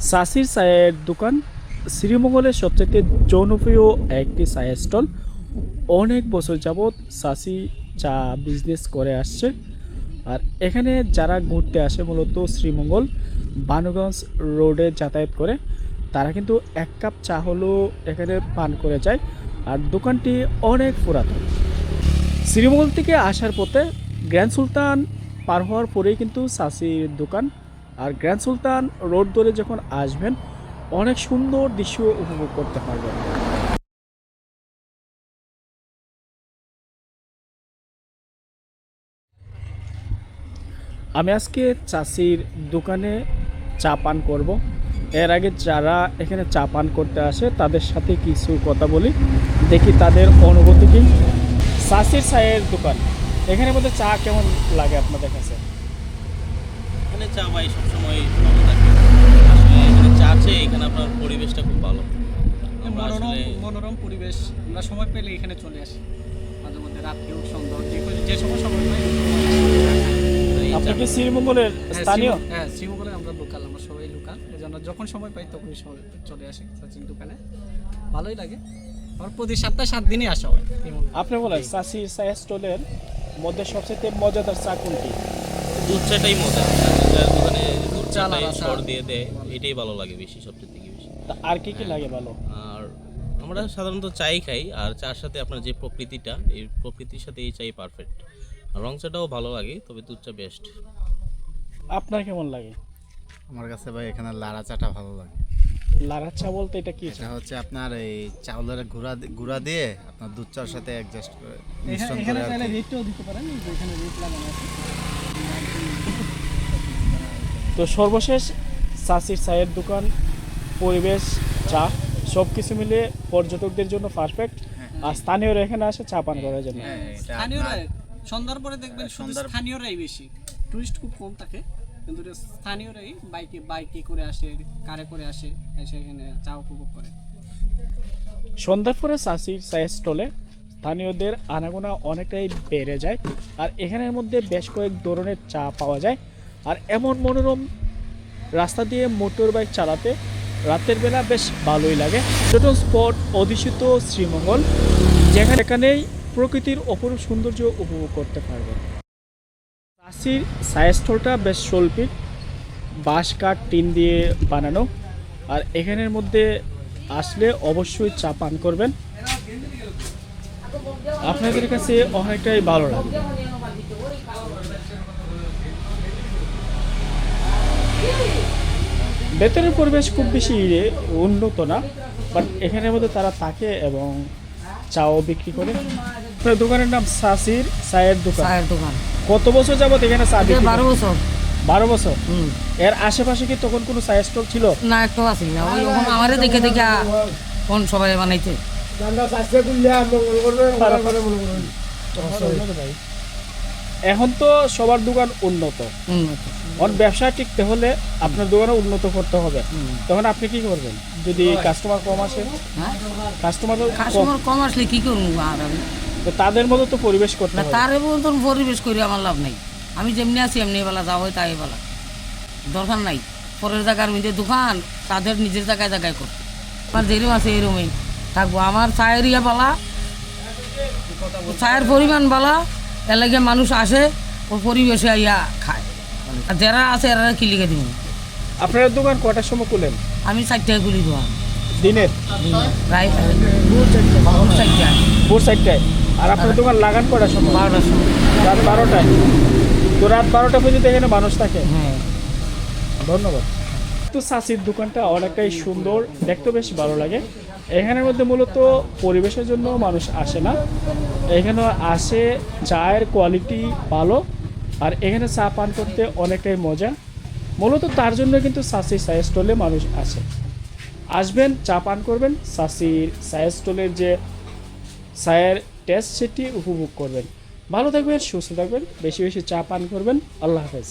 সাসির চায়ের দোকান শ্রীমঙ্গলের সবচেয়ে জনপ্রিয় একটি চায়ের স্টল। অনেক বছর যাবৎ সাসি চা বিজনেস করে আসছে। আর এখানে যারা ঘুরতে আসে মূলত শ্রীমঙ্গল, বানুগঞ্জ রোডে যাতায়াত করে, তারা কিন্তু এক কাপ চা হলেও এখানে পান করে যায়। আর দোকানটি অনেক পুরাতন। শ্রীমঙ্গল থেকে আসার পথে গ্র্যান্ড সুলতান পার হওয়ার পরেই কিন্তু সাসির দোকান আর গ্র্যান্ড সুলতান রোড ধরে যখন আসবেন, অনেক সুন্দর দৃশ্য উপভোগ করতে পারবেন। আমি আজকে চাষির দোকানে চা পান করব। এর আগে যারা এখানে চা পান করতে আসে, তাদের সাথে কিছু কথা বলি। দেখি তাদের অনুভূতি কি। চাষির চায়ের দোকান। এখানে মধ্যে চা কেমন লাগে আপনাদের কাছে? চা পাই সবসময় ভালো থাকে। আসলে এখানে চা চেয়ে এখানে আপনার পরিবেশটা খুব ভালো। আমরা মনোরম মনোরম পরিবেশ আমরা সময় পেলে এখানে চলে আসি। মাঝে মধ্যে রাত্রি হোক সন্ধ্যা হোক, যে যে সময় সময় পাই শ্রীমঙ্গলের হ্যাঁ, স্থানীয়? হ্যাঁ শ্রীমঙ্গলে আমরা লোকাল আমরা সবাই লোকাল এই জন্য যখন সময় পাই তখনই সময় চলে আসি দোকানে। ভালোই লাগে। আমার প্রতি সপ্তাহে সাত দিনই আসা হয়। আপনি বলেন স্টলের মধ্যে সবচেয়ে মজাদার চা কোনটি? দুধ চাটাই মজা দোকানে দুধ চা চাটাই আলাদা সর দিয়ে দেয় এটাই ভালো লাগে বেশি সবচেয়ে থেকে বেশি। তা আর কি কি লাগে ভালো আর আমরা সাধারণত চাই খাই আর চার সাথে আপনার যে প্রকৃতিটা এই প্রকৃতির সাথে এই চাই পারফেক্ট রং চাটাও ভালো লাগে তবে দুধ চা বেস্ট আপনার কেমন লাগে? আমার কাছে ভাই এখানে লাড়া চাটা ভালো লাগে। লারা চা বলতে এটা কি? এটা হচ্ছে আপনার এই চাউলের গুঁড়া গুঁড়া দিয়ে আপনার দুধ চার সাথে অ্যাডজাস্ট করে মিশ্রণ করে এখানে চাইলে রেটটাও দিতে পারেন এখানে রেট লাগানো আছে। তো সর্বশেষ চাষির চায়ের দোকান পরিবেশ চা সব কিছু মিলে পর্যটকদের জন্য পারফেক্ট আর স্থানীয়রা এখানে আসে চা পান করার জন্য। হ্যাঁ, স্থানীয়রা সন্ধ্যার পরে দেখবেন শুধু সন্ধ্যার- স্থানীয়রাই বেশি। টুরিস্ট খুব কম থাকে কিন্তু এটা স্থানীয়রাই বাইকে বাইকে করে আসে কারে করে আসে এসে এখানে চা উপভোগ করে। সন্ধ্যার পরে চাষির চায়ের স্টলে স্থানীয়দের আনাগোনা অনেকটাই বেড়ে যায় আর এখানের মধ্যে বেশ কয়েক ধরনের চা পাওয়া যায়। আর এমন মনোরম রাস্তা দিয়ে মোটর বাইক চালাতে রাতের বেলা বেশ ভালোই লাগে। পর্যটন স্পট অধিষ্ঠিত শ্রীমঙ্গল, যেখানে এখানেই প্রকৃতির অপরূপ সৌন্দর্য উপভোগ করতে পারবেন চাষির চায়ের স্টলটা বেশ শৈল্পিক বাঁশ, কাঠ, টিন দিয়ে বানানো। আর এখানের মধ্যে আসলে অবশ্যই চা পান করবেন। আপনাদের কাছে অনেকটাই ভালো লাগবে ভেতরের পরিবেশ খুব বেশি উন্নত না বাট এখানের মধ্যে তারা থাকে এবং চাও বিক্রি করে। দোকানের নাম সাসির চায়ের দোকান। চায়ের দোকান। কত বছর যাবত এখানে চা বিক্রি বারো বছর। বারো বছর? হুম। এর আশেপাশে কি তখন কোনো চায়ের স্টল ছিল? না একটু আছি। না ওই আমারে দেখে দেখে কোন সবাই বানাইছে। এখন তো সবার দোকান উন্নত। উন্নত ওর ব্যবসা টিকতে হলে আপনার দোকানে উন্নত করতে হবে। তখন আপনি কি করবেন? যদি কাস্টমার কম আসে? হ্যাঁ? কাস্টমার কাস্টমার কম। আসলে কি করব আর আমি? তো তাদের মতো তো পরিবেশ করতে না তার মতন পরিবেশ করি আমার লাভ নাই। আমি যেমনি আছি এমনি বেলা যা হয় তাই বেলা। দরকার নাই। পরের জায়গার মধ্যে দোকান তাদের নিজের জায়গায় জায়গায় কর আমার যেরকম আছে এরকমই থাকব। আমার চায়ের ইয়ে বালা চায়ের পরিমাণ বালা এর লাগে মানুষ আসে ও পরিবেশে ইয়া খায়। আর যারা আছে এরা কি লিখে দিব? আপনার দোকান কটার সময় খুলেন? আমি চারটায় গুলি দেওয়া দিনের প্রায় ভোর চারটায়। ভোর সাইডটায় আর আপনার দোকান লাগান কটার সময়? বারোটার সময়। রাত বারোটায়? তো রাত বারোটা পর্যন্ত এখানে মানুষ থাকে? হ্যাঁ। ধন্যবাদ। তো সাসির দোকানটা অনেকটাই সুন্দর দেখতে বেশ ভালো লাগে। এখানের মধ্যে মূলত পরিবেশের জন্য মানুষ আসে না। এখানে আসে, চায়ের কোয়ালিটি ভালো, আর এখানে চা পান করতে অনেকটাই মজা। মূলত তার জন্য কিন্তু সাসির চায়ের স্টলে মানুষ আসে। আসবেন, চা পান করবেন সাসির চায়ের স্টলের যে চায়ের টেস্ট সেটি উপভোগ করবেন। ভালো থাকবেন, সুস্থ থাকবেন, বেশি বেশি চা পান করবেন। আল্লাহ হাফেজ।